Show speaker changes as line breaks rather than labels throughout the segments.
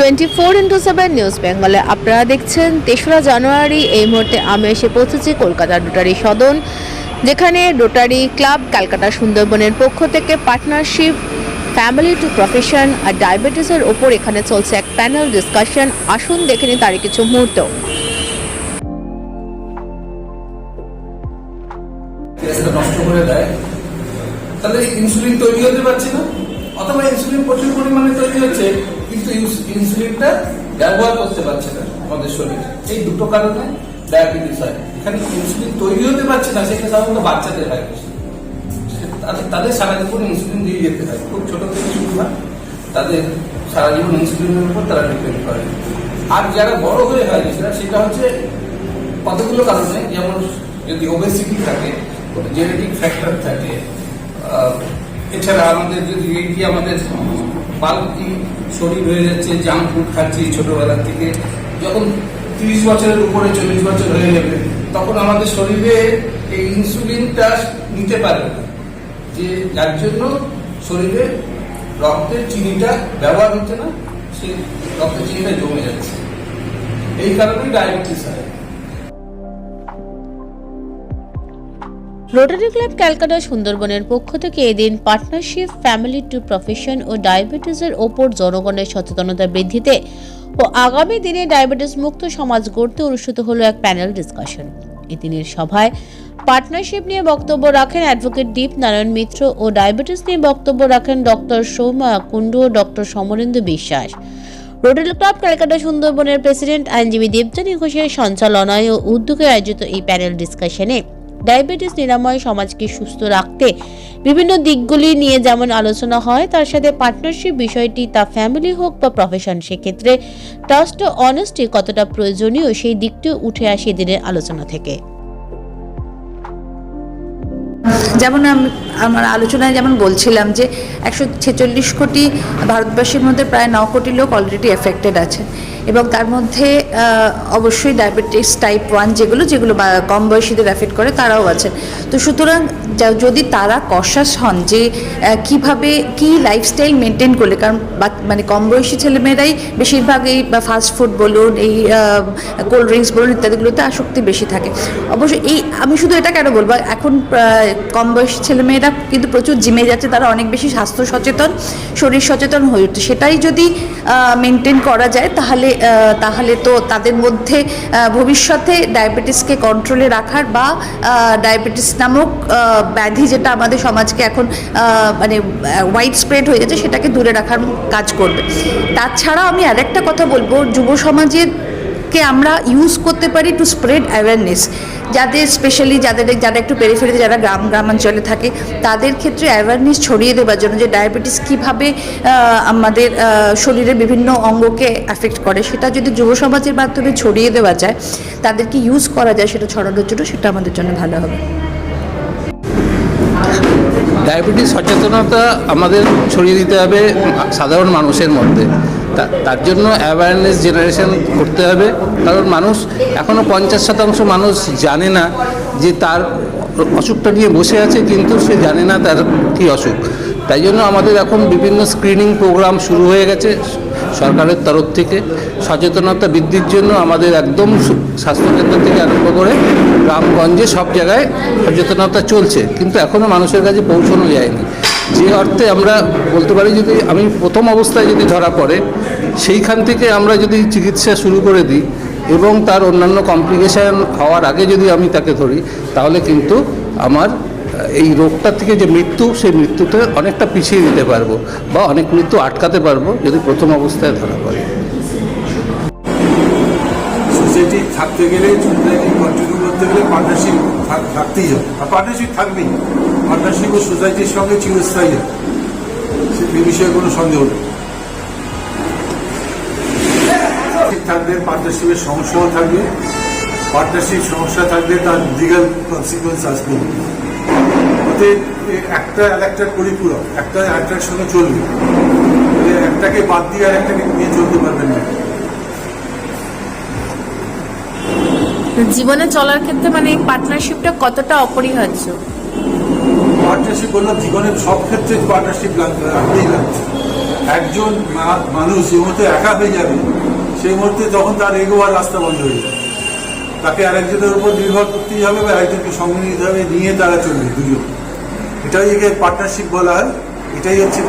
Twenty four into seven news বেঙ্গলে আপনারা দেখছেন তেসরা জানুয়ারি, এই মুহূর্তে আমি এসে পৌঁছেছি কলকাতা রোটারি সদন, যেখানে রোটারি ক্লাব ক্যালকাটা সুন্দরবনের পক্ষ থেকে পার্টনারশিপ ফ্যামিলি টু প্রফেশন আর ডায়াবেটিসের ওপর এখানে চলছে এক প্যানেল ডিসকাশন আসুন দেখে নিই তারই কিছু মুহূর্ত।
তাহলে ইনসুলিন তৈরি হতে পারছে না? অথবা ইনসুলিন প্রচুর পরিমাণে তৈরি হচ্ছে। কিন্তু ইনসুলিনটা ব্যবহার করতে পারছে না আমাদের শরীর। এই দুটো কারণে ডায়াবেটিস হয়। এখানে ইনসুলিন তৈরি হতে পারছে না সেটা সাধারণত বাচ্চাদের হয় তাদের- তাদের সারা জীবন ইনসুলিন দিয়ে যেতে হয়। খুব ছোট থেকে শুরু হয়, তাদের সারা জীবন ইনসুলিনের উপর তারা ডিপেন্ড করে। আর যারা বড় হয়ে হয় সেটা সেটা হচ্ছে কতগুলো কারণে, যেমন যদি ওবেসিটি থাকে জেনেটিক ফ্যাক্টর থাকে এছাড়া আমাদের যদি এই আমাদের বাল্কি শরীর হয়ে যাচ্ছে জাঙ্ক ফুড খাচ্ছি ছোটবেলার থেকে। যখন তিরিশ বছরের উপরে, চল্লিশ বছর হয়ে যাবে তখন আমাদের শরীরে এই ইনসুলিনটা নিতে পারে। যে যার জন্য শরীরে রক্তের চিনিটা ব্যবহার হচ্ছে না, সেই রক্তের চিনিটা জমে যাচ্ছে। এই কারণেই ডায়াবেটিস হয়।
রোটারি ক্লাব ক্যালকাটা সুন্দরবনের পক্ষ থেকে এদিন পার্টনারশিপ ফ্যামিলি টু প্রফেশন ও ডায়াবেটিসের ওপর জনগণের সচেতনতা বৃদ্ধিতে ও আগামী দিনে ডায়াবেটিস মুক্ত সমাজ গড়তে অনুষ্ঠিত হলো এক প্যানেল ডিসকাশন এদিনের সভায় পার্টনারশিপ নিয়ে বক্তব্য রাখেন অ্যাডভোকেট দীপ নারায়ণ মিত্র ও ডায়াবেটিস নিয়ে বক্তব্য রাখেন ডক্টর সৌম্যা কুণ্ডু ও doctor Samarendu Biswas Rotary club Calcutta সুন্দরবনের প্রেসিডেন্ট আইনজীবী দেবযানী ঘোষের সঞ্চালনায় ও উদ্যোগে আয়োজিত এই প্যানেল ডিসকাশনে ডায়াবেটিস নিরাময় সমাজকে সুস্থ রাখতে বিভিন্ন দিকগুলি নিয়ে যেমন আলোচনা হয়, তার সাথে পার্টনারশিপ বিষয়টি তা ফ্যামিলি হোক বা প্রফেশন সেক্ষেত্রে ট্রাস্ট ও অনেস্টি কতটা প্রয়োজনীয় সেই দিকটিও উঠে আসে দিনের আলোচনা থেকে।
যেমন আম- আমার আলোচনায় যেমন বলছিলাম যে একশো ছেচল্লিশ কোটি ভারতবাসীর মধ্যে প্রায় ন কোটি লোক অলরেডি এফেক্টেড আছে। এবং তার মধ্যে অবশ্যই ডায়াবেটিস টাইপ ওয়ান যেগুলো যেগুলো কম বয়সীদের এফেক্ট করে, তারাও আছে। তো সুতরাং যদি তারা কশাস হন যে কীভাবে, কি লাইফস্টাইল মেনটেন করলে, কারণ মানে কম বয়সী ছেলেমেয়েরাই বেশিরভাগ এই ফাস্ট ফুড বলুন, এই কোল্ড ড্রিঙ্কস বলুন ইত্যাদিগুলোতে আসক্তি বেশি থাকে। অবশ্য এই, আমি শুধু এটা কেন বলব, এখন কম বয়সী ছেলেমেয়েরা কিন্তু প্রচুর জিমে যাচ্ছে, তারা অনেক বেশি স্বাস্থ্য সচেতন, শরীর সচেতন হয়ে উঠছে। সেটাই যদি মেনটেন করা যায়, তাহলে তাহলে তো তাদের মধ্যে ভবিষ্যতে ডায়াবেটিসকে কন্ট্রোলে রাখার বা ডায়াবেটিস নামক ব্যাধি যেটা আমাদের সমাজকে এখন মানে ওয়াইড স্প্রেড হয়ে যাচ্ছে, সেটাকে দূরে রাখার কাজ করবে। তাছাড়া আমি আরেকটা কথা বলব, যুব সমাজের কে আমরা ইউজ করতে পারি টু স্প্রেড অ্যাওয়ারনেস যাদের স্পেশালি যাদের, যারা একটু পেরিফেরিতে যারা গ্রাম, গ্রামাঞ্চলে থাকে, তাদের ক্ষেত্রে অ্যাওয়ারনেস ছড়িয়ে দেওয়ার জন্য যে ডায়াবেটিস কীভাবে আমাদের শরীরের বিভিন্ন অঙ্গকে অ্যাফেক্ট করে, সেটা যদি যুব সমাজের মাধ্যমে ছড়িয়ে দেওয়া যায়, তাদেরকে ইউজ করা যায়, সেটা ছড়ানোর জন্য, সেটা আমাদের জন্য ভালো হবে।
ডায়াবেটিস, সচেতনতা আমাদের ছড়িয়ে দিতে হবে সাধারণ মানুষের মধ্যে। তার জন্য অ্যাওয়ারনেস জেনারেশন করতে হবে। কারণ মানুষ এখনও পঞ্চাশ শতাংশ মানুষ জানে না যে তার অসুখটা নিয়ে বসে আছে, কিন্তু সে জানে না তার কী অসুখ। তাই জন্য আমাদের এখন বিভিন্ন স্ক্রিনিং প্রোগ্রাম শুরু হয়ে গেছে সরকারের তরফ থেকে। সচেতনতা বৃদ্ধির জন্য আমাদের একদম স্বাস্থ্যকেন্দ্র থেকে আরম্ভ করে গ্রামগঞ্জে সব জায়গায় সচেতনতা চলছে, কিন্তু এখনও মানুষের কাছে পৌঁছানো যায়নি। যে অর্থে আমরা বলতে পারি যদি আমি প্রথম অবস্থায় যদি ধরা পড়ে, সেইখান থেকে আমরা যদি চিকিৎসা শুরু করে দিই এবং তার অন্যান্য কমপ্লিকেশান হওয়ার আগে যদি আমি তাকে ধরি, তাহলে কিন্তু আমার এই রোগটা থেকে যে মৃত্যু, সেই মৃত্যুটা অনেকটা পিছিয়ে দিতে পারব বা অনেক মৃত্যু আটকাতে পারব যদি প্রথম অবস্থায় ধরা পড়ে।
সোসাইটি থাকতে গেলে পার্টনারশিপ থাকতেই আর পার্টনারশিপ থাকবেই। পার্টনারশিপ ও সোসাইটির সঙ্গে সে বিষয়ে কোনো নেই। থাকবে পার্টনারশিপের সমস্যাও থাকবে। সমস্যা থাকবে তার লিগাল কনসিকুয়েন্স আসবে। ওতে একটা আর পরিপূরক একটা একটার সঙ্গে চলবে একটাকে বাদ দিয়ে আর একটাকে নিয়ে চলতে পারবেন না।
জীবনে চলার ক্ষেত্রে মানে এই পার্টনারশিপটা কতটা অপরিহার্য?
পার্টনারশিপ বললাম জীবনের সব ক্ষেত্রে পার্টনারশিপ লাগতেই লাগছে। একজন মা- মানুষ যে মুহূর্তে একা হয়ে যাবে সেই মুহূর্তে তখন তার এগোবার রাস্তা বন্ধ হয়ে যাবে। তাকে আরেকজনের উপর নির্ভর করতেই হবে বা একজনকে সঙ্গে নিতে হবে নিয়ে তারা চলবে দুজন। এটাই পার্টনারশিপ বলা হয়। এটাই হচ্ছে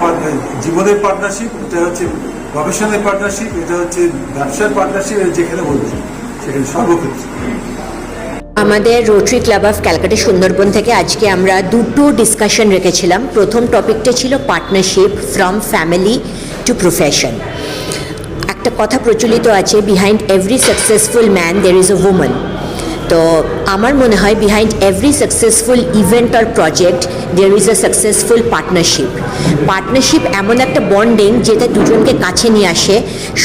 জীবনের পার্টনারশিপ এটা হচ্ছে প্রফেশনাল পার্টনারশিপ এটা হচ্ছে ব্যবসার পার্টনারশিপ যেখানে বলছি সেখানে সর্বক্ষেত্রে।
আমাদের Rotary club of Calcutta Sundarban থেকে আজকে আমরা দুটো ডিসকাশন রেখেছিলাম। প্রথম টপিকটা ছিল partnership from family to profession একটা কথা প্রচলিত আছে behind every successful man there is a women তো আমার মনে হয় behind every successful event or project there is a successful partnership partnership এমন একটা বন্ডিং যেটা দুজনকে কাছে নিয়ে আসে,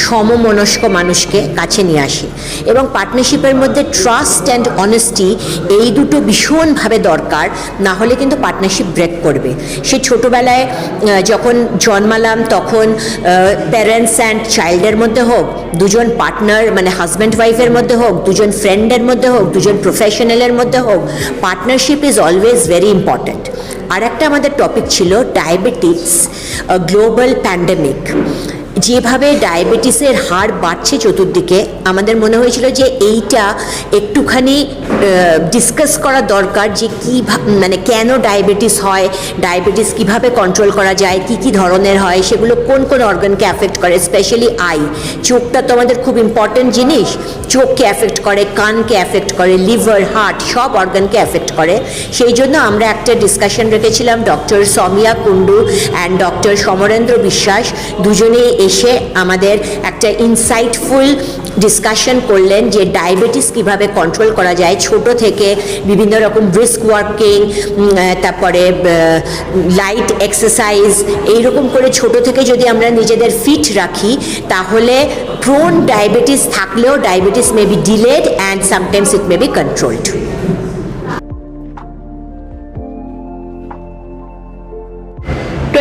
সমমনস্ক মানুষকে কাছে নিয়ে আসে। এবং পার্টনারশিপের মধ্যে ট্রাস্ট অ্যান্ড অনেস্টি এই দুটো ভীষণভাবে দরকার, না হলে কিন্তু পার্টনারশিপ ব্রেক করবে। সে ছোটোবেলায় যখন জন্মালাম, তখন প্যারেন্টস অ্যান্ড চাইল্ডের মধ্যে হোক, দুজন পার্টনার মানে হাজব্যান্ড ওয়াইফের মধ্যে হোক, দুজন ফ্রেন্ডের মধ্যে হোক, দুজন প্রফেশনালের মধ্যে হোক partnership is always very important আর একটা আমাদের টপিক ছিল ডায়াবেটিস গ্লোবাল প্যান্ডেমিক যেভাবে ডায়াবেটিসের হার বাড়ছে চতুর্দিকে, আমাদের মনে হয়েছিল যে এইটা একটুখানি ডিসকাস করা দরকার যে কী মানে কেন ডায়াবেটিস হয়, ডায়াবেটিস কীভাবে কন্ট্রোল করা যায়, কি কি ধরনের হয়, সেগুলো কোন কোন অর্গানকে অ্যাফেক্ট করে স্পেশালি আই চোখটা তো আমাদের খুব ইম্পর্টেন্ট জিনিস। চোখকে অ্যাফেক্ট করে কানকে অ্যাফেক্ট করে লিভার হার্ট সব অর্গানকে অ্যাফেক্ট করে। সেই জন্য আমরা একটা ডিসকাশন রেখেছিলাম doctor Samiya Kundu and doctor Samarendra Biswas. দুজনেই এসে আমাদের একটা ইনসাইটফুল ডিসকাশন করলেন যে ডায়াবেটিস কীভাবে কন্ট্রোল করা যায়, ছোট থেকে বিভিন্ন রকম ব্রিস্ক ওয়ার্কিং তারপরে লাইট এক্সারসাইজ এইরকম করে ছোট থেকে যদি আমরা নিজেদের ফিট রাখি, তাহলে প্রোন ডায়াবেটিস থাকলেও diabetes may be delayed and sometimes it may be controlled